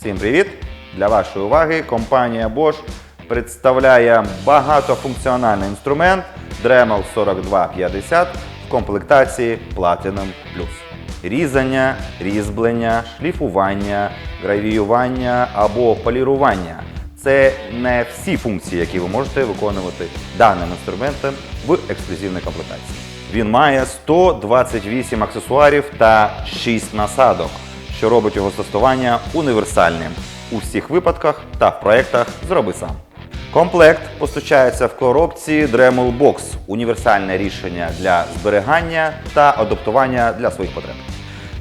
Всім привіт! Для вашої уваги компанія Bosch представляє багатофункціональний інструмент Dremel 4250 в комплектації Platinum Plus. Різання, різьблення, шліфування, гравіювання або полірування це не всі функції, які ви можете виконувати даним інструментом в ексклюзивній комплектації. Він має 128 аксесуарів та 6 насадок, що робить його застосування універсальним у всіх випадках та в проєктах Зроби сам. Комплект постачається в коробці Dremel Box – універсальне рішення для зберігання та адаптування для своїх потреб.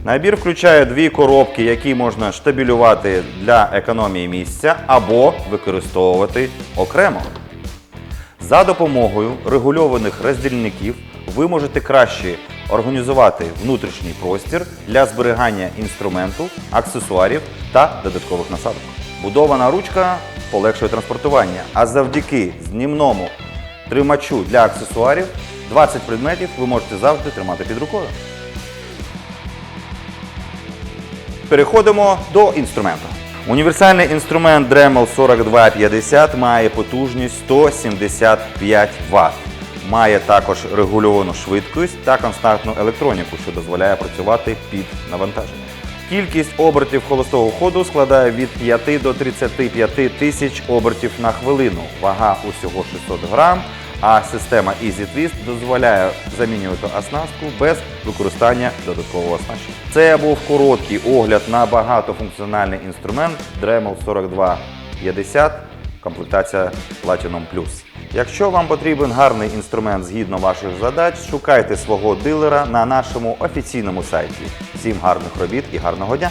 Набір включає дві коробки, які можна штабілювати для економії місця або використовувати окремо. За допомогою регульованих роздільників ви можете краще організувати внутрішній простір для зберігання інструменту, аксесуарів та додаткових насадок. Будована ручка полегшує транспортування, а завдяки знімному тримачу для аксесуарів 20 предметів ви можете завжди тримати під рукою. Переходимо до інструменту. Універсальний інструмент Dremel 4250 має потужність 175 Вт. Має також регульовану швидкість та константну електроніку, що дозволяє працювати під навантаженням. Кількість обертів холостого ходу складає від 5 до 35 тисяч обертів на хвилину. Вага усього 600 грам, а система Easy Twist дозволяє замінювати оснастку без використання додаткового оснащення. Це був короткий огляд на багатофункціональний інструмент Dremel 4250, комплектація Platinum Plus. Якщо вам потрібен гарний інструмент згідно ваших задач, шукайте свого дилера на нашому офіційному сайті. Всім гарних робіт і гарного дня!